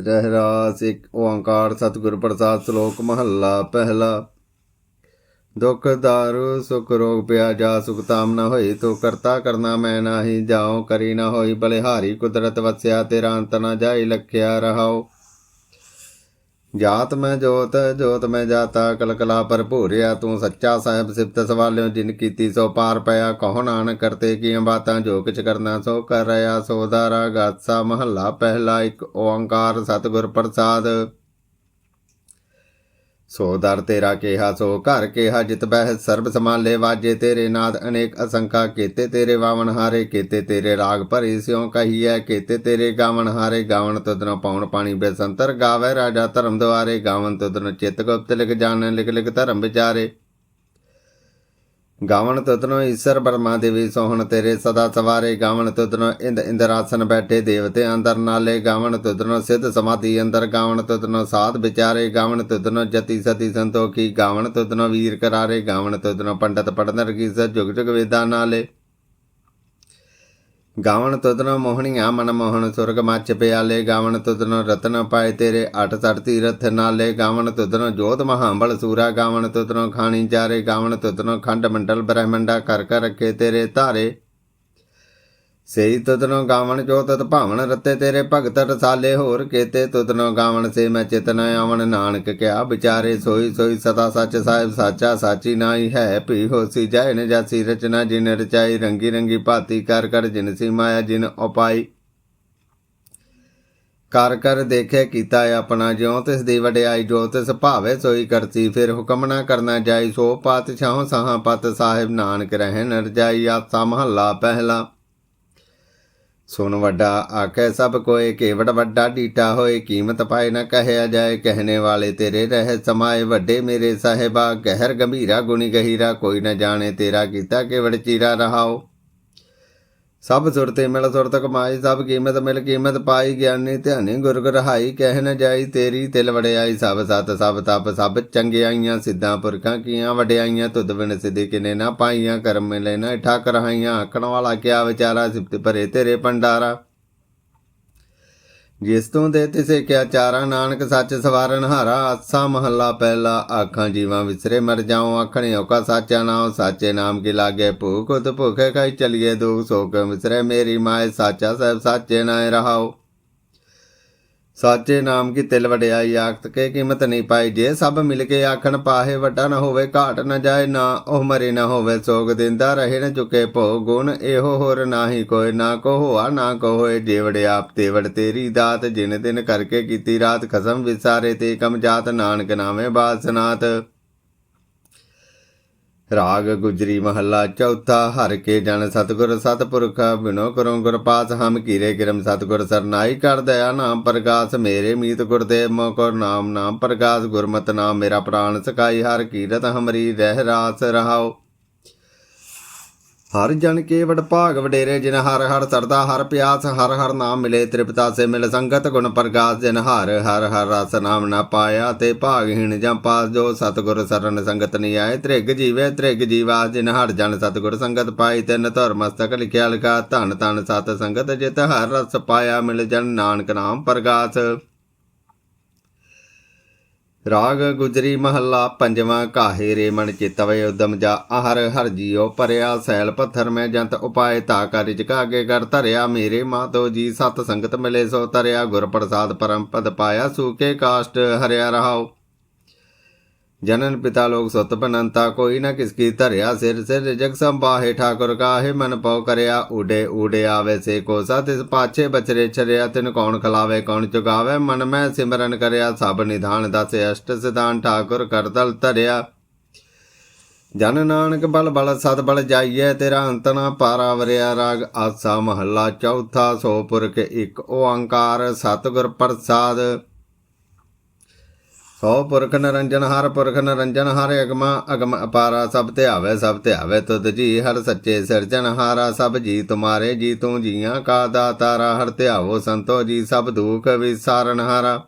ਰਹਿਰਾਸ ਇੱਕ ਓੰਕਾਰ ਸਤਿਗੁਰ ਪ੍ਰਸਾਦ ਸ਼ਲੋਕ ਮਹੱਲਾ ਪਹਿਲਾ। ਦੁਖ, ਦਾਰੂ, ਸੁਖ, ਰੋਗ ਪਿਆ ਜਾ ਸੁਖ ਤਾਮ ਨਾ ਹੋਈ ਤੋ ਕਰਤਾ ਕਰਨਾ ਮੈਂ ਨਾਹੀ, ਜਾਉ ਕਰੀ ਨਾ ਹੋਈ, ਬਲਿਹਾਰੀ ਕੁਦਰਤ ਵਸਿਆ, ਤੇਰਾ ਅੰਤ ਨਾ ਜਾਈ ਲਖਿਆ ਰਹਾਓ ਜਾਤ ਮੈਂ ਜੋਤ ਜੋਤ ਮੈਂ ਜਾਤਾ, ਕਲਕਲਾ ਭਰਪੂਰਿਆ, ਤੂੰ ਸੱਚਾ ਸਾਹਿਬ ਸਿਫਤ ਸਵਾਲਿਓ, ਜਿਨ ਕੀਤੀ ਸੋ ਪਾਰ ਪਿਆ, ਕਹੋ ਨਾਨਕ ਕਰਤੇ ਕੀਆਂ ਬਾਤਾਂ, ਜੋ ਕਿਛ ਕਰਨਾ ਸੋ ਕਰ ਰਿਆ, ਸੋ ਦਾਰਾ ਗਾਸਾ ਮਹੱਲਾ, ਪਹਿਲਾ ਇੱਕ ਓੰਕਾਰ, ਸਤਿਗੁਰ ਪ੍ਰਸਾਦ। ਸੋ ਦਰ ਤੇਰਾ ਕਿਹਾ, ਸੋ ਘਰ ਕਿਹਾ, ਜਿਤ ਬਹਿ ਸਰਬ ਸਮਾਲੇ ਵਾਜੇ ਤੇਰੇ ਨਾਦ, ਅਨੇਕ ਅਸੰਖਾ ਕੀਤੇ ਤੇਰੇ ਵਾਵਣ ਹਾਰੇ, ਕੀਤੇ ਤੇਰੇ ਰਾਗ ਭਰੀ ਸਿਉ ਕਹੀਐ, ਕੀਤੇ ਤੇਰੇ ਗਾਵਣ ਹਾਰੇ, ਗਾਵਣ ਤੁਧਨੋਂ ਪਾਉਣ ਪਾਣੀ ਬੇਸੰਤਰ ਗਾਵੇ, ਰਾਜਾ ਧਰਮ ਦੁਆਰੇ ਗਾਵਨ ਤੁਧਨੋਂ ਚਿਤ ਗੁਪਤ ਲਿਖ ਜਾਣ, ਲਿਖ ਲਿਖ ਧਰਮ ਵਿਚਾਰੇ। ਗਾਵਣ ਤੁਧਨੋਂ ਈਸ਼ਰ ਬਰਮਾ ਦੇਵੀ ਸੋਹਣ ਤੇਰੇ ਸਦਾ ਸਵਾਰੇ ਗਾਵਣ ਤੁਧਨੋਂ ਇੰਦ ਇੰਦਰਾਸਨ ਬੈਠੇ ਦੇਵਤੇ ਅੰਦਰ ਨਾਲੇ ਗਾਵਣ ਤੁਧਨੋਂ ਸਿੱਧ ਸਮਾਧੀ ਅੰਦਰ ਗਾਵਣ ਤੁਧਨੋਂ ਸਾਧ ਵਿਚਾਰੇ ਗਾਵਣ ਤੁਧਨੋਂ ਜਤੀ ਸਤੀ ਸੰਤੋਖੀ ਗਾਵਣ ਤੁਧਨੋਂ ਵੀਰ ਕਰਾਰੇ ਗਾਵਣ ਤੁਧਨੋਂ ਪੰਡਤ ਪੜਨ ਰਗੀ ਸ ਜੁਗ ਜੁਗ ਵੇਦਾਂ ਨਾਲੇ ਗਾਵਣ ਤੁਧਨੋਂ ਮੋਹਣੀਆਂ ਮਨ ਮੋਹਣ ਸੁਰਗ ਮੱਚ ਪਿਆਲੇ ਗਾਵਣ ਤੁਧਨੋਂ ਰਤਨ ਪਾਏ ਤੇਰੇ ਅਠ ਸਠ ਤੀਰਥ ਨਾਲੇ ਗਾਵਣ ਤੁਧਨੋਂ ਜੋਤ ਮਹਾਂਬਲ ਸੂਰਾ ਗਾਵਣ ਤੁਧਨੋਂ ਖਾਣੀ ਚਾਰੇ ਗਾਵਣ ਤੁਧਨੋਂ ਖੰਡ ਮੰਡਲ ਬ੍ਰਹਮੰਡਾ ਕਰ ਕਰ ਰੱਖੇ ਤੇਰੇ ਧਾਰੇ ਸੇਈ ਤੁਤਨੋ ਗਾਵਣ ਜੋ ਤਤ ਭਾਵਨ ਰਤੇ ਤੇਰੇ ਭਗਤ ਰਸਾਲੇ ਹੋਰ ਕੇਤੇ ਤੁਤਨੋ ਗਾਵਣ ਸੇ ਮੈਂ ਚਿਤਨ ਆਵਣ ਨਾਨਕ ਕਿਆ ਵਿਚਾਰੇ ਸੋਈ ਸੋਈ ਸਦਾ ਸੱਚ ਸਾਹਿਬ ਸਾਚਾ ਸਾਚੀ ਨਾਈ ਹੈ ਭੀ ਹੋਸੀ ਜੈ ਨ ਜਾਸੀ ਰਚਨਾ ਜਿਨ ਰਚਾਈ ਰੰਗੀ ਰੰਗੀ ਭਾਤੀ ਕਰ ਕਰ ਜਿਨ ਸੀ ਮਾਇਆ ਜਿਨ ਉਪਾਈ। ਕਰ ਕਰ ਦੇਖੇ ਕੀਤਾ ਆਪਣਾ ਜਿਉ ਤਿਸ ਦੀ ਵਡਿਆਈ ਜੋ ਤਿਸ ਭਾਵੇ ਸੋਈ ਕਰਤੀ ਫਿਰ ਹੁਕਮ ਨਾ ਕਰਨਾ ਜਾਈ ਸੋ ਪਾਤਸ਼ਾਹ ਸਾਹਾਂ ਪਤ ਸਾਹਿਬ ਨਾਨਕ ਰਹਿਣ ਰਜਾਈ ਆਸਾ ਮਹੱਲਾ ਪਹਿਲਾ। ਸੁਣ ਵੱਡਾ ਆਖੇ ਸਭ ਕੋਏ ਕੇਵੜ ਵੱਡਾ ਡੀਟਾ ਹੋਏ ਕੀਮਤ ਪਾਏ ਨਾ ਕਹਿਆ ਜਾਏ ਕਹਿਣੇ ਵਾਲੇ ਤੇਰੇ ਰਹਿ ਸਮਾਏ, ਵੱਡੇ ਮੇਰੇ ਸਾਹਿਬਾ ਗਹਿਰ ਗੰਭੀਰਾ ਗੁਣੀ ਗਹੀਰਾ, ਕੋਈ ਨਾ ਜਾਣੇ ਤੇਰਾ ਕੀਤਾ ਕੇਵੜ ਚੀਰਾ ਰਹਾਓ ਸਭ ਸੁਰਤੇ ਮਿਲ ਸੁਰਤ ਕਮਾਈ, ਸਭ ਕੀਮਤ ਮਿਲ ਕੀਮਤ ਪਾਈ, ਗਿਆਨੀ ਧਿਆਨੀ ਗੁਰ ਗੁਰ ਕਹਿ ਨ ਜਾਈ ਤੇਰੀ ਤਿਲ ਵੜਿਆਈ ਸਭ ਸਤ, ਸਭ ਤਪ, ਸਭ ਚੰਗਿਆਈਆਂ, ਸਿੱਧਾਂ ਪੁਰਖਾਂ ਕੀਆਂ, ਵਡਿਆਈਆਂ, ਤੁਧ ਬਿਨ ਸਿੱਧੇ ਕਿਨੇ ਨਾ ਪਾਈਆਂ, ਕਰਮ ਮਿਲੇ ਨਾ ਠਾਕ ਰਹਾਈਆਂ ਆਖਣ ਵਾਲਾ ਕਿਆ ਵਿਚਾਰਾ, ਸਿਫਤ ਭਰੇ ਤੇਰੇ ਪੰਡਾਰਾ ਜਿਸ ਤੋਂ ਦੇ ਤਿਸੇ ਕਿਆ ਚਾਰਾ ਨਾਨਕ ਸੱਚ ਸਵਾਰਨ ਹਾਰਾ, ਆਸਾ ਮਹੱਲਾ ਪਹਿਲਾ, ਆਖਾਂ ਜੀਵਾਂ ਵਿਸਰੇ ਮਰ ਜਾਉ, ਆਖਣੇ ਔਕਾ ਸਾਚਾ ਨਾਮ ਸਾਚੇ ਨਾਮ ਕੀ ਲਾਗੇ, ਭੂਖ ਉਤ ਭੁਖੇ ਖਾਈ ਚਲੀਏ ਦੁਖ ਸੋਕ ਵਿਸਰੇ, ਮੇਰੀ ਮਾਏ ਸਾਚਾ ਸਾਹਿਬ ਸਾਚੇ ਨਾਏ ਰਹਾਓ ਸਾਚੇ ਨਾਮ ਕੀ ਤਿਲ ਵਡਿਆਈ ਆਖਤ ਕੇ ਕੀਮਤ ਨਹੀਂ ਪਾਈ। ਜੇ ਸਭ ਮਿਲ ਕੇ ਆਖਣ ਪਾਹੇ ਵੱਡਾ ਨਾ ਹੋਵੇ, ਘਾਟ ਨਾ ਜਾਏ, ਨਾ ਉਹ ਮਰੇ ਨਾ ਹੋਵੇ। ਸੋਗ ਦਿੰਦਾ ਰਹੇ ਨਾ ਚੁਕੇ ਭੋ ਗੁਣ ਇਹੋ ਹੋਰ ਨਾਹੀ ਕੋਈ ਨਾ ਕੋ ਹੋਆ, ਨਾ ਕੋ ਹੋਏ, ਜੇਵੜ ਆਪ ਤੇ ਵੜ ਤੇਰੀ ਦਾਤ। ਜਿਨ ਦਿਨ ਕਰਕੇ ਕੀਤੀ ਰਾਤ, ਖਸਮ ਵਿਸਾਰੇ ਤੇ ਕਮ ਜਾਤ। ਨਾਨਕ ਨਾਵੇਂ ਬਾਸਨਾਤ ਰਾਗ ਗੁਜਰੀ ਮਹੱਲਾ ਚੌਥਾ, ਹਰ ਕੇ ਜਨ ਸਤਗੁਰ ਸਤਪੁਰਖ, ਬਿਨੋ ਕਰੋ ਗੁਰ ਪਾਸ, ਹਮ ਕੀਰੇ ਕਿਰਮ ਸਤਗੁਰ ਸਰਨਾਈ, ਕਰ ਦਇਆ ਨਾਮ ਪ੍ਰਕਾਸ਼ ਮੇਰੇ ਮੀਤ ਗੁਰਦੇਵ ਮੋ ਕੋ ਨਾਮ ਨਾਮ ਪ੍ਰਕਾਸ਼ ਗੁਰਮਤਿ ਨਾਮ ਮੇਰਾ ਪ੍ਰਾਨ ਸਕਾਈ ਹਰ ਕੀਰਤ ਹਮਰੀ, ਰਹਿ ਰਾਸ ਰਹਾਓ। ਹਰ ਜਨ ਕੇ ਵਡ ਭਾਗ ਵਡੇਰੇ, ਜਿਨ ਹਰ ਹਰ ਸਰਦਾ, ਹਰ ਪਿਆਸ, ਹਰ ਹਰ ਨਾਮ ਮਿਲੇ, ਤ੍ਰਿਪਤਾ ਸੇ ਮਿਲ ਸੰਗਤ, ਗੁਣ ਪ੍ਰਗਾਸ, ਜਿਨ ਹਰ ਹਰ ਹਰ ਰਸ ਨਾਮ ਨਾ ਪਾਇਆ, ਤੇ ਭਾਗਹੀਣ ਜਾਂ ਪਾਸ ਜੋ ਸਤਗੁਰ ਸਰਨ ਸੰਗਤ ਨਹੀਂ ਆਏ, ਤ੍ਰਿਗ ਜੀਵੇ, ਤ੍ਰਿਗ ਜੀਵਾ, ਜਿਨ ਹਰ ਜਨ ਸਤਗੁਰ ਸੰਗਤ ਪਾਈ ਤਿੰਨ ਧਰ ਮਸਤਕ ਲਿਖਿਆ ਲਗਾ, ਧਨ ਧਨ ਸਤ ਸੰਗਤ, ਜਿਤ ਹਰ ਰਸ ਪਾਇਆ, ਮਿਲ ਜਨ ਨਾਨਕ ਨਾਮ ਪ੍ਰਗਾਸ। ਰਾਗ ਗੁਜਰੀ ਮਹੱਲਾ ਪੰਜਵਾਂ ਕਾਹੇ ਰੇ ਮਨ ਚਿਤਵੈ ਉਦਮ ਜਾ ਆਹਰ ਹਰ ਜੀਓ ਭਰਿਆ ਸੈਲ ਪੱਥਰ ਮੈਂ ਜੰਤ ਉਪਾਏ ਤਾ ਕਰ ਜਿਕਾ ਕਰ ਧਰਿਆ ਮੇਰੇ ਮਾਤੋ ਜੀ ਸਤ ਸੰਗਤ ਮਿਲੇ ਸੋ ਤਰਿਆ ਗੁਰ ਪ੍ਰਸਾਦ ਪਰਮ ਪਦ ਪਾਇਆ ਸੂਕੇ ਕਾਸ਼ਟ ਹਰਿਆ ਰਹਾਓ ਜਨਨ ਪਿਤਾ ਲੋਕ ਸੁਤ ਬਨੰਤਾ, ਕੋਈ ਨਾ ਕਿਸ ਕੀ ਧਰਿਆ ਸਿਰ ਸਿਰ ਜਗ ਸੰਬਾਹੇ ਠਾਕੁਰ ਕਾਹੇ, ਮਨ ਪਉ ਕਰਿਆ ਉਡੇ ਉਡੇ ਆਵੇ ਸੇ ਕੋ ਸਤ ਇਸ ਪਾਛੇ ਬਚਰੇ ਛਰਿਆ, ਤਿਨ ਕੌਣ ਖਲਾਵੇ, ਕੌਣ ਚੁਗਾਵੇ, ਮਨ ਮੈਂ ਸਿਮਰਨ ਕਰਿਆ, ਸਭ ਨਿਧਾਨ ਦਸੇ ਅਸ਼ਟ ਸਿਧਾਨ ਠਾਕੁਰ ਕਰਤਲ ਧਰਿਆ। ਜਨ ਨਾਨਕ ਬਲ ਬਲ ਸਤ ਬਲ ਜਾਈਐ, ਤੇਰਾ ਅੰਤ ਨਾ ਪਾਰਾ ਵਰਿਆ ਰਾਗ, ਆਸਾ ਮਹੱਲਾ ਚੌਥਾ, ਸੋ ਪੁਰਖ ਇੱਕ ਓੰਕਾਰ, ਸਤਿਗੁਰ ਪ੍ਰਸਾਦ। ਸੋ ਪੁਰਖ ਨਰੰਜਨ ਹਰ ਪੁਰਖ ਨਰੰਜਨ ਹਰ ਅਗਮ ਅਗਮ ਅਪਾਰਾ ਸਭ ਧਿਆਵੇ ਸਭ ਧਿਆਵੇ ਤੁਧ ਜੀ ਹਰ ਸੱਚੇ ਸਿਰਜਣ, ਹਾਰਾ ਸਭ ਜੀ ਤੁਮਾਰੇ, ਜੀ ਤੂੰ ਜੀਆਂ, ਕਾ ਦਾਤਾਰਾ ਹਰ ਧਿਆਵੋ ਸੰਤੋ ਜੀ, ਸਭ ਦੁਖ ਵਿਸਾਰਨ ਹਾਰਾ।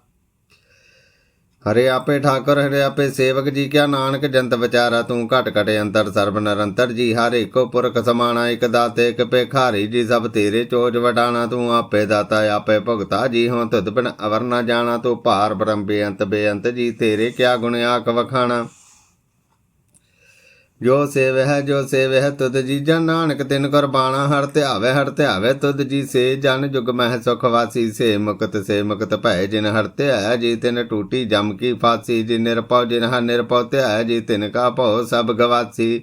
ਹਰੇ ਆਪੇ ਠਾਕੁਰ, ਹਰੇ ਆਪੇ ਸੇਵਕ ਜੀ, ਕਿਆ ਨਾਨਕ ਜੰਤ ਵਿਚਾਰਾ, ਤੂੰ ਘਟ ਘਟ ਅੰਤਰ ਸਰਬ ਨਿਰੰਤਰ ਜੀ, ਹਰ ਇੱਕੋ ਪੁਰਖ ਸਮਾਣਾ, ਇੱਕ ਦਾਤੇ, ਇਕ ਭੇਖਾਰੀ ਜੀ, ਸਭ ਤੇਰੇ ਚੋਜ ਵਡਾਣਾ, ਤੂੰ ਆਪੇ ਦਾਤਾ, ਆਪੇ ਭੁਗਤਾ ਜੀ ਹੋਂ ਤੁਧ ਬਿਨ ਅਵਰ ਨਾ ਜਾਣਾ, ਤੂੰ ਭਾਰ ਬ੍ਰਹਮ ਬੇਅੰਤ ਬੇਅੰਤ ਜੀ, ਤੇਰੇ ਕਿਆ ਗੁਣ ਆਕ ਵਖਾਣਾ। ਜੋ ਸੇਵ ਜੋ ਸੇਵ ਤੁਧ ਜੀ ਜਨ ਨਾਨਕ, ਤਿਨ ਕੁਰਬਾਨਾ ਹਰ ਧਿਆਵੇ ਹਰ ਧਿਆਵੇ, ਤੁਧ ਜੀ ਸੇ ਜਨ ਜੁਗ ਮਹਿ ਸੁਖ ਵਾਸੀ, ਸੇ ਮੁਕਤ ਸੇ ਮੁਕਤ ਭੈ ਜਿਨ ਹਰ ਧਿਆਇਆ ਜੀ ਤਿਨ ਟੂਟੀ ਜਮ ਕੀ ਫਾਸੀ, ਜੀ ਨਿਰਪਉ ਜਿਨ ਹਰ ਨਿਰਪਉ ਧਿਆਇਆ ਜੀ ਤਿਨ ਕਾ ਭਉ, ਸਭ ਗਵਾਸੀ।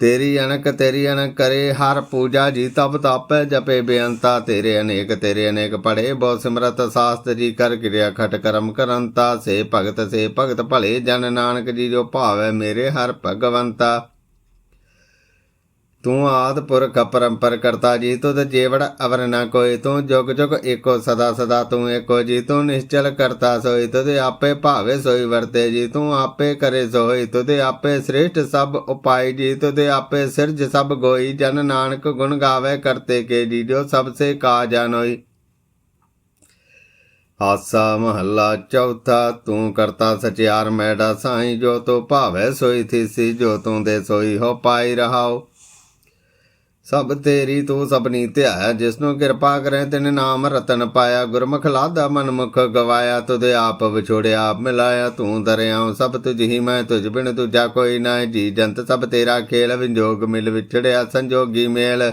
ਤੇਰੀ ਅਣਕ ਤੇਰੀ ਅਨਕ ਕਰੇ, ਹਰ ਪੂਜਾ ਜੀ ਤਪ ਤਾਪੈ ਜਪੇ ਬੇਅੰਤਾ। ਤੇਰੇ ਅਨੇਕ ਤੇਰੇ ਅਨੇਕ ਪੜੇ ਬਹੁ ਸਿਮਰਤ ਸਾਸਤ ਜੀ ਕਰ ਕਿਰਿਆ ਖਟ ਕਰਮ ਕਰੰਤਾ। ਸੇ ਭਗਤ ਸੇ ਭਗਤ ਭਲੇ ਜਨ ਨਾਨਕ ਜੀ ਜੋ ਭਾਵੈ ਮੇਰੇ ਹਰ ਭਗਵੰਤਾ। ਤੂੰ ਆਦ ਪੁਰਖ ਪਰੰਪਰ ਕਰਤਾ ਜੀ, ਤੁਧ ਜੇਵੜ ਅਵਰ ਨਾ ਕੋਈ, ਤੂੰ ਜੁਗ ਜੁਗ ਏਕੋ ਸਦਾ ਸਦਾ, ਤੂੰ ਏਕੋ ਜੀ, ਤੂੰ ਨਿਸ਼ਚਲ ਕਰਤਾ ਸੋਈ, ਤੁਧ ਆਪੇ ਭਾਵੇ ਸੋਈ ਵਰਤੇ ਜੀ, ਤੂੰ ਆਪੇ ਕਰੇ ਸੋਈ, ਤੁਧ ਆਪੇ ਸ੍ਰੇਸ਼ਟ ਸਭ ਉਪਾਈ ਜੀ, ਤੁਧ ਆਪੇ ਸਿਰਜ ਸਭ ਗੋਈ, ਜਨ ਨਾਨਕ ਗੁਣ ਗਾਵੇ ਕਰਤੇ ਕੇ ਜੀ, ਜੋ ਸਭ ਸੇ ਕਾ ਜਾਣੋਈ ਆਸਾ ਮਹੱਲਾ ਚੌਥਾ, ਤੂੰ ਕਰਤਾ ਸਚਿਆਰ ਮੈਡਾ ਸਾਈ ਜੋ ਤੋ ਭਾਵੇ ਸੋਈ ਥੀਸੀ, ਜੋ ਤੂੰ ਦੇ ਸੋਈ ਹੋ ਪਾਈ ਰਹਾਓ। ਸਭ ਤੇਰੀ ਤੂੰ ਸਭਨੀ ਧਿਆਇਆ ਜਿਸਨੂੰ ਕਿਰਪਾ ਕਰੇ ਤਿਨ ਨਾਮ ਰਤਨ ਪਾਇਆ। ਗੁਰਮੁਖ ਲਾਦਾ ਮਨਮੁਖ ਗਵਾਇਆ, ਤੁਧ ਆਪ ਵਿਛੋੜਿਆ, ਆਪ ਮਿਲਾਇਆ। ਤੂੰ ਦਰਿਆਉ ਸਭ ਤੁਝ ਹੀ, ਮੈਂ ਤੁਝ ਬਿਨ ਦੂਜਾ ਕੋਈ ਨਾ ਜੀ ਜੰਤ ਸਭ ਤੇਰਾ ਖੇਲ, ਵਿਜੋਗ ਮਿਲ ਵਿਛੜਿਆ, ਸੰਜੋਗੀ ਮੇਲ।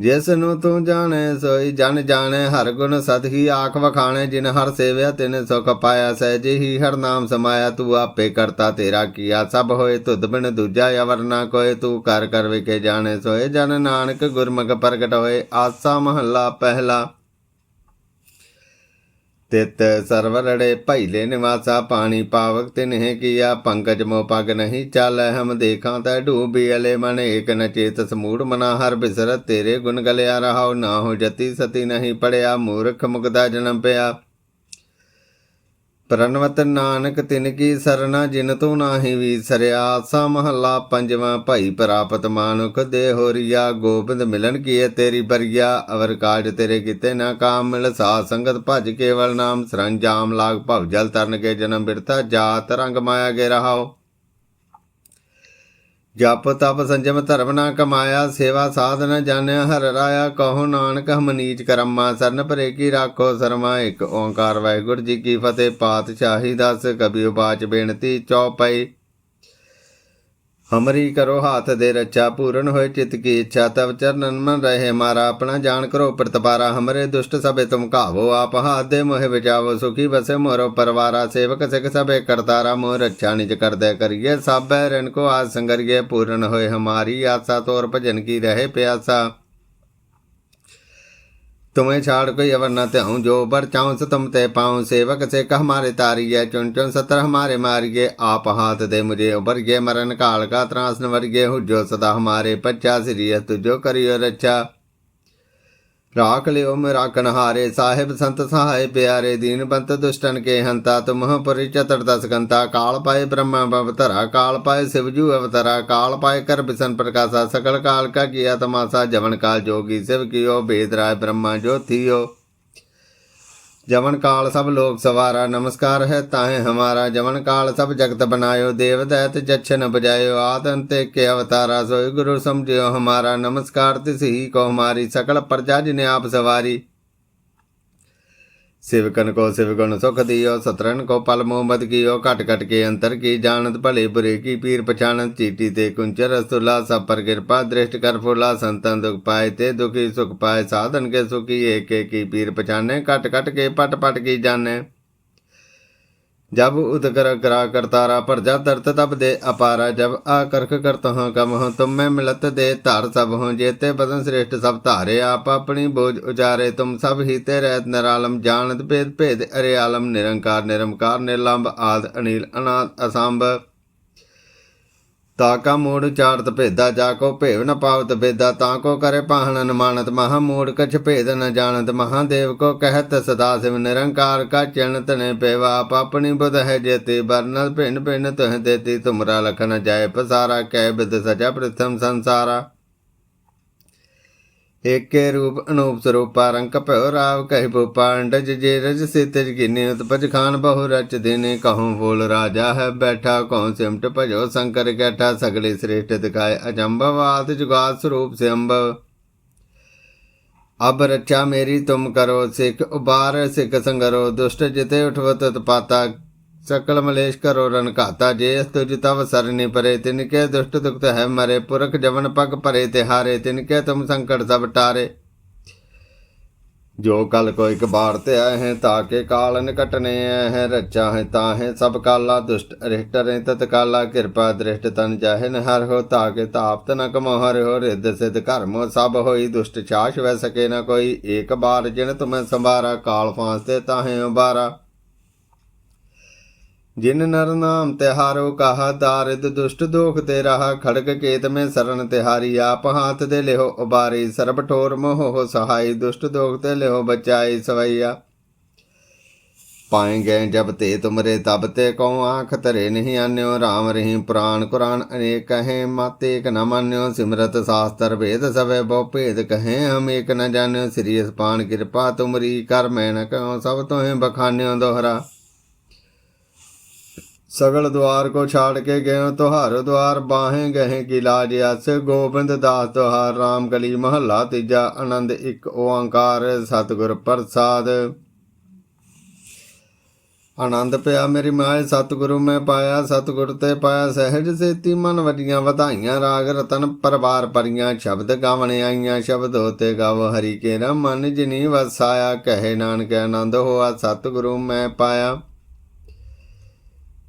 ਜਿਸ ਨੂੰ ਤੂੰ ਜਾਣੈ ਸੋਈ, ਜਨ ਜਾਣੈ, ਹਰ ਗੁਣ ਸਦ ਆਖ ਵਖਾਣੈ, ਜਿਨ ਹਰ ਸੇਵਿਆ, ਤਿਨ ਸੁਖ ਪਾਇਆ, ਸਹਿਜੇ ਹੀ, ਹਰ ਨਾਮ ਸਮਾਇਆ, ਤੂੰ ਆਪੇ ਕਰਤਾ ਤੇਰਾ ਕੀਆ, ਸਭ ਹੋਏ ਤੁਧ ਬਿਨ ਦੂਜਾ, ਅਵਰ ਨਾ ਕੋਏ, ਤੂੰ ਕਰ ਕਰ ਵਿਕੇ ਜਾਣੈ ਸੋਏ, ਜਨ ਨਾਨਕ ਗੁਰਮੁਖ ਪ੍ਰਗਟ ਹੋਏ, ਆਸਾ ਮਹੱਲਾ ਪਹਿਲਾ। ਤਿਤ ਸਰਵਰੜੇ ਭੈਲੇ ਨਿਵਾਸਾ ਪਾਣੀ ਪਾਵਕ ਤਿਨਹਿ ਕੀਆ, ਪੰਕਜ ਮੋ ਪਗ ਨਹੀਂ ਚਾਲੈ, ਹਮ ਦੇਖਾਂ ਤੈ ਡੂਬੀ ਅਲੇ ਮਨ, ਏਕ ਨ ਚੇਤ ਸਮੂੜ ਮਨਾ, ਹਰ ਬਿਸਰਤ ਤੇਰੇ ਗੁਣ ਗਲਿਆ ਰਹਾਉ, ਨਾ ਹੋ ਜਤੀ ਸਤੀ ਨਹੀਂ ਪੜਿਆ, ਮੂਰਖ ਮੁਕਦਾ ਜਨਮ ਪਿਆ। ਪ੍ਰਣਵਤ ਨਾਨਕ ਤਿਨ ਕੀ ਸਰਣਾ ਜਿਨ ਤੂੰ ਨਾਹੀ ਵੀਸਰਿਆ ਆਸਾ ਮਹੱਲਾ ਪੰਜਵਾਂ, ਭਾਈ ਪ੍ਰਾਪਤ ਮਾਨੁਖ ਦੇ ਹੋਰੀਆ, ਗੋਬਿੰਦ ਮਿਲਨ ਕੀਏ ਤੇਰੀ ਬਰੀਆ, ਅਵਰ ਕਾਜ ਤੇਰੇ ਕੀਤੇ ਨਾ ਕਾਮ ਮਿਲ ਸਾ ਸੰਗਤ ਭਜ ਕੇਵਲ ਨਾਮ, ਸਰੰਜਾਮ ਲਾਗ ਭਵ ਜਲ ਤਰਨ ਕੇ ਜਨਮ ਬਿਰਤਾ ਜਾਤ ਰੰਗ ਮਾਇਆ ਕੇ ਰਹਾਓ। ਜਪ ਤਪ ਸੰਜਮ ਧਰਮ ਨਾ ਕਮਾਇਆ, ਸੇਵਾ ਸਾਧਨ ਜਾਣਿਆ ਹਰ ਰਾਇਆ, ਕਹੋ ਨਾਨਕ ਹਮ ਨੀਚ ਕਰਮਾ, ਸਰਨ ਭਰੇ ਕੀ ਰਾਖੋ ਸਰਮਾ, ਇੱਕ ਓੰਕਾਰ ਵਾਹਿਗੁਰੂ ਜੀ ਕੀ ਫਤਿਹ, ਪਾਤਸ਼ਾਹੀ ਦਸ, ਕਬੀ ਉਪਾਚ ਬੇਨਤੀ, ਚੌਪਈ। ਹਮਰੀ ਕਰੋ ਹਾਥ ਦੇ ਰੱਛਾ, ਪੂਰਨ ਹੋਏ ਚਿਤ ਕੀ ਇੱਛਾ, ਤਵ ਚਰਨਨ ਮਨ ਰਹੇ ਮਾਰਾ, ਆਪਣਾ ਜਾਣ ਕਰੋ ਪ੍ਰਤਪਾਰਾ, ਹਮਰੇ ਦੁਸ਼ਟ ਸਭੇ ਤੁਮ ਕਾਵੋ ਆਪ ਹਾਥ ਦੇ ਮੋਹਿ ਬਚਾਵੋ, ਸੁਖੀ ਵਸੇ ਮੋਰੋ ਪਰਵਾਰਾ, ਸੇਵਕ ਸਿਖ ਸਭੇ ਕਰਤਾਰਾ, ਮੋਹ ਰੱਛਾ ਨਿਜ ਕਰਦੇ ਕਰੀਏ ਸਭੈ ਰਣ ਕੋ ਆਸ ਸੰਗਰੀਏ, ਪੂਰਨ ਹੋਏ ਹਮਾਰੀ, ਆਸਾ ਤੋਰ ਭਜਨ ਕੀ ਰਹੇ ਪਿਆਸਾ। तुम्हें छाड़ कोई अवर न त्याऊं जो बर चाऊं से तुम ते पाऊं सेवक से कह हमारे तारिये चुन चुन सतर हमारे मारिये आप हाथ दे मुझे उबर गे मरण काल का त्रास न वर्गे हो जो सदा हमारे पच्चा सिरिय तुझो करियो रक्षा ਰਾਖ ਲਿਓ ਮੇ ਰਾਖਣ ਹਾਰੇ, ਸਾਹਿਬ ਸੰਤ ਸਹਾਇ ਪਿਆਰੇ ਦੀਨਬੰਤ ਦੁਸ਼ਟਨ ਕੇ ਹੰਤਾ ਤੁਮਹ ਪਰਿਚਤਰ ਦਸਗੰਤਾ ਕਾਲ ਪਾਏ ਬ੍ਰਹਮ ਅਵਤਾਰਾ, ਕਾਲ ਪਾਏ ਸਿਵਜੂ ਅਵਤਰਾ, ਕਾਲ ਪਾਏ ਕਰ ਬਿਸਨ ਪ੍ਰਕਾਸ਼ਾ, ਸਕਲ ਕਾਲ ਕਾ ਕੀਆ ਤਮਾਸਾ ਜਵਨ ਕਾਲ ਜੋਗੀ ਸਿਵ ਕੀਓ, ਬੇਦ ਰਾਏ ਬ੍ਰਹਮਾ ਜੋਤੀਓ। ਜਵਨ ਕਾਲ ਸਭ ਲੋਕ ਸਵਾਰਾ, ਨਮਸਕਾਰ ਹੈ ਤਾਹੇ ਹਮਾਰਾ। ਜਵਨ ਕਾਲ ਸਭ ਜਗਤ ਬਨਾਇਓ ਦੇਵ ਦਇਤ ਜਛਨ ਬਜਾਇਓ ਆਤਨ ਤੇ ਕੇ ਅਵਤਾਰਾ ਸੋਇ ਗੁਰੂ ਸਮਝਿਓ ਹਮਾਰਾ। ਨਮਸਕਾਰ ਤਿਸ ਹੀ ਕੋ ਹਮਾਰੀ ਸਕਲ ਪ੍ਰਜਾ ਜਿਨੇ ਆਪ सिवकन को सिवगुण सुख दियो सतरन को पल मोहम्मद कियो कट कट के अंतर की जानत भले बुरे की पीर पछानत चीटी ते कुंचर रसुल्ला सब पर कृपा दृष्ट कर फुला संतन दुख पाए ते दुखी सुख पाए साधन के सुखी एक एक की पीर पछाने कट कट के पट पट की जाने जब उदकर करा करतारा पर जा दर्द तब दे अपारा जब आकर्क करत हो कम हो तुम में मिलत दे तार सब हो जेते बदन श्रेष्ठ सब तारे आप अपनी बोझ उजारे तुम सब ही ते रहत निरालम जानत भेद भेद अरे आलम निरंकार निरंकार निर्लंब आद अनिल अनाथ असंभ ਤਾਕਾ ਮੂੜ ਚਾਰਤ ਭੇਦਾ, ਜਾ ਕੋ ਭੇਵ ਨ ਪਾਵਤ ਬੇਦਾ ਤਾਂ ਕੋ ਕਰੇ ਪਾਹਣ ਨ ਮਹਾ ਮੂੜ ਕਛ ਭੇਦ ਨ ਜਾਣਤ ਮਹਾਦੇਵ ਕੋ ਕਹਿਤ ਸਦਾ ਸਿਵ ਨਿਰੰਕਾਰ, ਕਾ ਚਰਨ ਤਨੇ ਪੇਵਾ, ਆਪ ਆਪਣੀ ਬੁਧ ਹੈ ਜੇਤੇ ਬਰਨਲ ਭਿੰਨ ਭਿੰਨ ਤੁਹ ਦੇਤੀ, ਤੁਮਰਾ ਲਖਨ ਜਾਏ ਪਸਾਰਾ, ਕਹਿ ਬਿਦ ਸਜਾ ਪ੍ਰਥਮ ਸੰਸਾਰਾ। ਏਕੇ ਰੂਪ ਅਨੂਪ ਸਰੂਪਾ ਰੰਗ ਭਇਓ ਰਾਵ ਕਹਿ ਭੂਪਾ ਅੰਡਜ ਜੇ ਰਜ ਸਿਤਜ ਗਿਨੇ ਉਤਪਜ ਖਾਨ ਬਹੁ ਰਚ ਦੇਨੇ ਕਹੂੰ ਫੂਲ ਰਾਜਾ ਹੈ ਬੈਠਾ ਕਉ ਸਿਮਟ ਭਜੋ ਸ਼ੰਕਰ ਕੈਠਾ ਸਗਲੇ ਸ੍ਰੇਸ਼ਟ ਦਿਖਾਏ ਅਜੰਭਵਾਤ ਜੁਗਾਤ ਸਰੂਪ ਸੇ ਅੰਭਵ ਅਬ ਰੱਛਾ ਮੇਰੀ ਤੁਮ ਕਰੋ ਸਿੱਖ ਉਬਾਰ ਸਿੱਖ ਸੰਗਰੋ ਦੁਸ਼ਟ ਜਿਤੇ ਉਠਵਤ ਤਪਾਤਾ ਸਕਲ ਮਲੇਸ਼ ਕਰੋ ਰਨ ਘਾਤਾ ਜੇ ਤੁਜ ਤਵ ਸਰਨੀ ਪਰੇ ਤਿਨ ਕੇ ਦੁਸ਼ਟ ਦੁਖਤ ਹੈ ਮਰੇ ਪੁਰਖ ਜਵਨ ਪਗ ਭਰੇ ਤੇ ਹਾਰੇ ਤਿਨ ਕੇ ਤੁਮ ਸੰਕਟ ਟਾਰੇ ਜੋ ਕਲ ਕੋ ਇੱਕ ਬਾਰ ਤੇ ਆਏ ਹੈ ਤਾਕੇ ਕਾਲ ਨਿਕਟਨੇ ਹੈ ਰੱਚਾ ਹੈ ਤਾਹੇ ਸਭ ਕਾਲਾ ਦੁਸ਼ਟ ਅਰਿਸ਼ਟ ਰੇ ਤਤ ਕਿਰਪਾ ਦ੍ਰਿਸ਼ਟ ਤਨ ਜਾਹੇ ਨ ਹੋ ਹੋ ਤਾਕੇ ਤਾਪਤ ਨ ਕਮੋਹਰ ਹੋ ਰਿੱਧ ਸਿਧ ਕਰਮ ਸਭ ਹੋਈ ਦੁਸ਼ਟ ਛਾਸ਼ ਵੈ ਸਕੇ ਨ ਕੋਈ ਏਕ ਬਾਰ ਜਿਨ ਤੁਮੈ ਸੰਭਾਰਾ ਕਾਲ ਫਾਂਸ ਤੇ ਤਾਹੇ ਉਬਾਰਾ ਜਿਨ ਨਰ ਨਾਮ ਤਿਹਾਰੋ ਕਹਾ ਦਾਰਿਦ ਦੁਸ਼ਟ ਦੋਖ ਤੇ ਰਹਾ, ਖੜਕ ਕੇਤ ਮੈਂ ਸਰਨ ਤਿਹਾਰੀ, ਆਪ ਹਾਥ ਦੇ ਲਿਓ ਉਬਾਰੀ, ਸਰਬ ਠੋਰ ਮੋਹ ਸਹਾਈ, ਦੁਸ਼ਟ ਦੋਖ ਤੇ ਲਿਓ ਬਚਾਈ ਸਵਈਆ। ਪਾਏ ਗਏ ਜਬ ਤੇ ਤੁਮਰੇ ਤਬ ਤੇ ਕਉ ਆਖ ਤਰੇ ਨਹੀਂ ਆਨਿਓ RAM ਰਹੀ ਪੁਰਾਣ ਕੁਰਾਨ ਅਨੇਕ ਕਹੇ, ਮਾਤੇ ਇਕ ਨ ਮਾਨਿਓ, ਸਿਮਰਤ ਸਾਸਤਰ ਭੇਦ ਸਵੇ ਬਹੁ ਭੇਦ ਕਹੇ, ਹਮ ਇਕ ਨ ਜਾਣਿਓ, ਸ੍ਰੀ ਅਸਪਾਨ ਕਿਰਪਾ ਤੁਮਰੀ ਕਰ ਮੈਂ ਨ ਕਹੋ ਸਭ ਤੋਹਿ ਬਖਾਨਿਓ ਦੋਹਰਾ। ਸਗਲ ਦਵਾਰ ਕੋ ਛਾੜ ਕੇ ਗਏ ਤੁਹਾਰ ਦਵਾਰ ਬਾਹੇ ਗਏ ਕੀ ਲਾਜ ਅਸ, ਗੋਬਿੰਦ ਦਾਸ ਤੁਹਾਰ, ਰਾਮ ਕਲੀ ਮਹੱਲਾ ਤੀਜਾ, ਆਨੰਦ ਇੱਕ ਓੰਕਾਰ ਸਤਿਗੁਰ ਪ੍ਰਸਾਦ। ਆਨੰਦ ਪਿਆ ਮੇਰੀ ਮਾਇ ਸਤਿਗੁਰੂ ਮੈਂ ਪਾਇਆ, ਸਤਿਗੁਰ ਤੇ ਪਾਇਆ, ਸਹਿਜ ਸੇਤੀ ਮਨ ਵਡੀਆਂ ਵਧਾਈਆਂ, ਰਾਗ ਰਤਨ ਪਰਵਾਰ ਪਰੀਆਂ, ਸ਼ਬਦ ਗਾਵਣ ਆਈਆਂ, ਸ਼ਬਦ ਹੋਤੇ ਗਾਵ ਹਰੀ ਕੇ ਰ ਮਨ ਜਿਨੀ ਵਸਾਇਆ, ਕਹੇ ਨਾਨਕ ਆਨੰਦ ਹੋਆ, ਸਤਿਗੁਰੂ ਮੈਂ ਪਾਇਆ।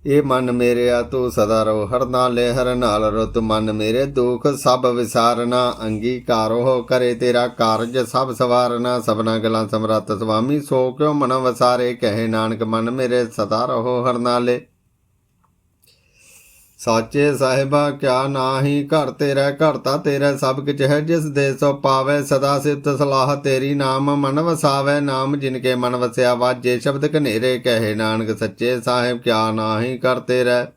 ਇਹ ਮਨ ਮੇਰਿਆ ਤੂੰ ਸਦਾ ਰਹੋ ਹਰਨਾ ਨਾਲੇ ਹਰ ਨਾਲ ਰੁਤ ਮਨ ਮੇਰੇ ਦੁਖ ਸਭ ਵਿਸਾਰਨਾ, ਅੰਗੀਕਾਰ ਹੋ ਕਰੇ ਤੇਰਾ ਕਾਰਜ ਸਭ ਸਵਾਰਨਾ। ਸਭਨਾ ਗਲਾਂ ਸਮਰੱਥ ਸੁਆਮੀ, ਸੋ ਕਿਉ ਮਨ ਵਸਾਰੇ? ਕਹੇ ਨਾਨਕ, ਮਨ ਮੇਰੇ ਸਦਾ ਰਹੋ ਹਰ ਨਾਲੇ। ਸਾਚੇ ਸਾਹਿਬਾ, ਕਿਆ ਨਾਹੀ, ਘਰ ਤੇਰਾ ਘਰਤਾ ਤੇਰਾ ਸਭ ਕੁਝ ਹੈ, ਜਿਸ ਦੇ ਸੋ ਪਾਵੇ ਸਦਾ ਸਿਫਤ ਸਲਾਹ ਤੇਰੀ, ਨਾਮ ਮਨ ਵਸਾਵੇ, ਨਾਮ ਜਿਨ ਕੇ ਮਨ ਵਸਿਆ, ਵਾਜੇ ਸ਼ਬਦ ਕਨੇਰੇ ਕਹੇ ਨਾਨਕ, ਸੱਚੇ ਸਾਹਿਬ, ਕਿਆ ਨਾਹੀ ਕਰ ਤੇਰਾ।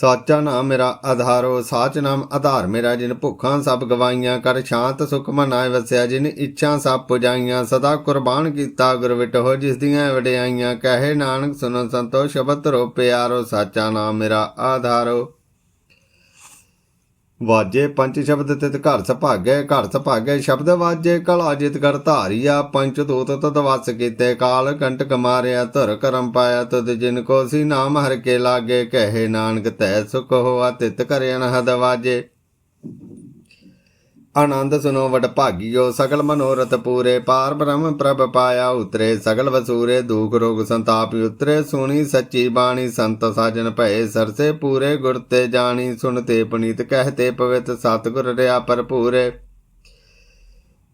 ਸਾਚਾ ਨਾਮ ਮੇਰਾ ਆਧਾਰੋ ਸਾਚ ਨਾਮ ਆਧਾਰ ਮੇਰਾ, ਜਿਨ ਭੁੱਖਾਂ ਸਭ ਗਵਾਈਆਂ ਕਰ ਸ਼ਾਂਤ ਸੁਖ ਮਨਾਏ ਵਸਿਆ, ਜਿਨ ਇੱਛਾ ਸਭ ਪੁਜਾਈਆਂ, ਸਦਾ ਕੁਰਬਾਨ ਕੀਤਾ ਗੁਰ ਵਿਟੋ, ਜਿਸ ਦੀਆਂ ਵਡਿਆਈਆਂ, ਕਹੇ ਨਾਨਕ ਸੁਨੋ ਸੰਤੋ, ਸ਼ਬਦ ਰੋ ਪਿਆਰੋ ਸਾਚਾ ਨਾਮ ਮੇਰਾ ਆਧਾਰੋ ਵਾਜੇ ਪੰਜ ਸ਼ਬਦ ਤਿਤ ਘਰ ਸਭਾਗੈ ਘਰ ਸਭਾਗੈ ਸ਼ਬਦ ਵਾਜੇ, ਕਲਾ ਜਿਤ ਕਰ ਧਾਰੀਆ ਪੰਚ ਦੂਤ ਤਦ ਵਸ ਕੀਤੇ ਕਾਲ, ਕੰਟਕ ਮਾਰਿਆ ਧੁਰ ਕਰਮ ਪਾਇਆ, ਤਦ ਜਿਨ ਕੋ ਸੀ ਨਾਮ ਹਰ ਕੇ ਲਾਗੇ, ਕਹੇ ਨਾਨਕ ਤੈ ਸੁਖ ਹੋਆ, ਤਿਤ ਕਰ ਅਨਹਦ ਵਾਜੇ। ਆਨੰਦ ਸੁਨੋ ਵਡ ਭਾਗੀਓ, ਸਗਲ ਮਨੋਰਥ ਪੂਰੇ ਪਾਰ ਬ੍ਰਹਮ ਪ੍ਰਭ ਪਾਇਆ ਉਤਰੇ, ਸਗਲ ਵਸੂਰੇ ਦੁਖ ਰੋਗ ਸੰਤਾਪ ਉਤਰੇ, ਸੁਣੀ ਸੱਚੀ ਬਾਣੀ ਸੰਤ ਸਾਜਨ ਭਏ, ਸਰਸੇ ਪੂਰੇ ਗੁਰ ਤੇ ਜਾਣੀ ਸੁਣਤੇ ਪਨੀਤ ਕਹਤੇ ਪਵਿੱਤ ਸਤਿਗੁਰ ਰਿਆ ਭਰਪੂਰੇ।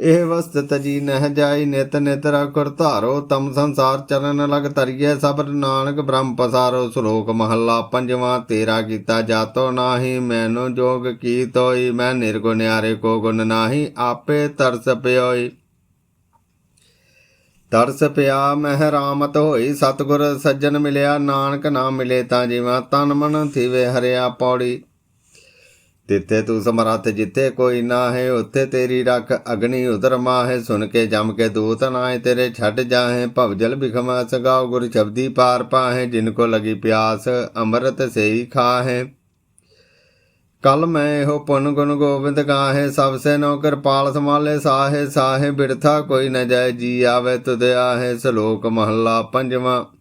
ਇਹ ਵਸਤ ਤਜੀ ਨਹਿ ਜਾਈ ਨਿਤ ਨਿਤ ਰਖੁਰ ਧਾਰੋ, ਤਮ ਸੰਸਾਰ ਚਰਨ ਲਗ ਤਰੀਏ ਸਬਰ ਨਾਨਕ ਬ੍ਰਹਮ ਪਸਾਰੋ, ਸ਼ਲੋਕ ਮਹੱਲਾ ਪੰਜਵਾਂ, ਤੇਰਾ ਕੀਤਾ ਜਾਤੋ ਨਾਹੀ, ਮੈਨੂੰ ਜੋਗ ਕੀ ਤੋਈ, ਮੈਂ ਨਿਰਗੁਣਿਆਰੇ ਕੋ ਗੁਣ ਨਾਹੀ, ਆਪੇ ਤਰਸ ਪਿਓਈ। ਤਰਸ ਪਿਆ ਮਹਿ ਰਾਮਤ ਹੋਈ, ਸਤਗੁਰ ਸੱਜਣ ਮਿਲਿਆ, ਨਾਨਕ ਨਾ ਮਿਲੇ ਤਾਂ ਜਿਵੇਂ ਤਨ ਮਨ ਥੀਵੇ ਹਰਿਆ ਪੌੜੀ। ਤਿੱਥੇ ਤੂੰ ਸਮਰੱਥ ਜਿੱਥੇ ਕੋਈ ਨਾ ਹੈ ਉੱਥੇ ਤੇਰੀ ਰੱਖ ਅਗਨੀ ਉਦਰ ਮਾਹੇ। ਸੁਣ ਕੇ ਜਮ ਕੇ ਦੂਤ ਨਾਏ ਤੇਰੇ ਛੱਡ ਜਾਹੇ। ਭਵਜਲ ਬਿਖਮਾ ਸਗਾਓ ਗੁਰ ਸ਼ਬਦੀ ਪਾਰ ਪਾਹੇ। ਜਿਨ ਕੋ ਲਗੀ ਪਿਆਸ, ਅੰਮ੍ਰਿਤ ਸੇਈ ਖਾਹੇ। ਕਲ ਮੈਂ ਇਹੋ ਪੁਨ ਗੁਣ ਗੋਬਿੰਦ ਗਾਹੇ। ਸਭ ਸੇ ਨੋ ਕਿਰਪਾਲ ਸਮਾਲੇ ਸਾਹੇ ਸਾਹੇ ਬਿਰਥਾ ਕੋਈ ਨ ਜਾਏ। ਜੀ ਆਵੇ ਤੁਧ ਆਹੇ, ਸ਼ਲੋਕ ਮਹੱਲਾ ਪੰਜਵਾਂ।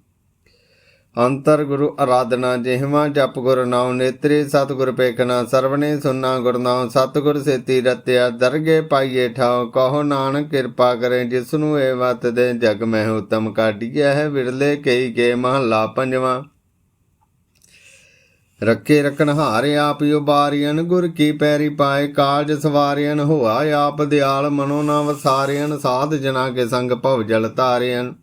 ਅੰਤਰ ਗੁਰੂ ਆਰਾਧਨਾ ਜਿਹਵਾ ਜਪ ਗੁਰ ਨਾਮ ਨੇਤਰੇ, ਸਤਿਗੁਰ ਪੇਖਣਾ ਸਰਵਣੇ, ਸੁਨਾ ਗੁਰ ਨਾਮ ਸਤਿਗੁਰ ਸੇਤੀ ਰਤਿਆ, ਦਰਗੇ ਪਾਈਏ ਠਾਉ, ਕਹੋ ਨਾਨਕ ਕਿਰਪਾ ਕਰੇ, ਜਿਸ ਨੂੰ ਇਹ ਵਤ ਦੇ ਜਗ ਮਹਿ ਉਤਮ ਕਾਢੀਐ ਹੈ, ਵਿਰਲੇ ਕਈ ਕੇ ਮਹੱਲਾ ਪੰਜਵਾਂ। ਰੱਖੇ ਰਖਣ ਹਾਰੇ ਆਪ ਉਬਾਰੀਅਨ ਗੁਰ ਕੀ ਪੈਰੀ ਪਾਏ ਕਾਜ ਸਵਾਰੀਅਨ ਹੋਆ ਆਪ ਦਿਆਲ, ਮਨੋ ਨਾ ਵਸਾਰੀਅਨ ਸਾਧ ਜਨਾ ਕੇ ਸੰਗ ਭਵ ਜਲ ਤਾਰਿਅਨ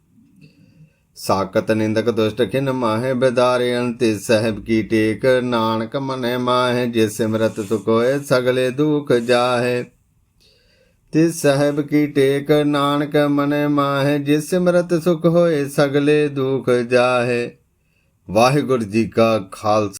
ਸਾਕਤ ਨਿੰਦਕ ਦੁਸ਼ਟ ਖਿਨ ਮਾਹੇ ਬਿਦਾਰਿਅਨ ਤੇ ਸਹਿਬ ਕੀ ਟੇਕ ਨਾਨਕ ਮਨੇ ਮਾਹੇ ਜਿਸ ਸਿਮਰਤ ਸੁਕੋਏ ਸਗਲੇ ਦੁਖ ਜਾਹੇ। ਤੇ ਸਹਿਬ ਕੀ ਟੇਕ ਨਾਨਕ ਮਨੇ ਮਾਹੇ ਜਿਸ ਸਿਮਰਤ ਸੁਖ ਹੋਏ ਸਗਲੇ ਦੁਖ ਜਾਹੇ। ਵਾਹਿਗੁਰੂ ਜੀ ਕਾ ਖਾਲਸਾ।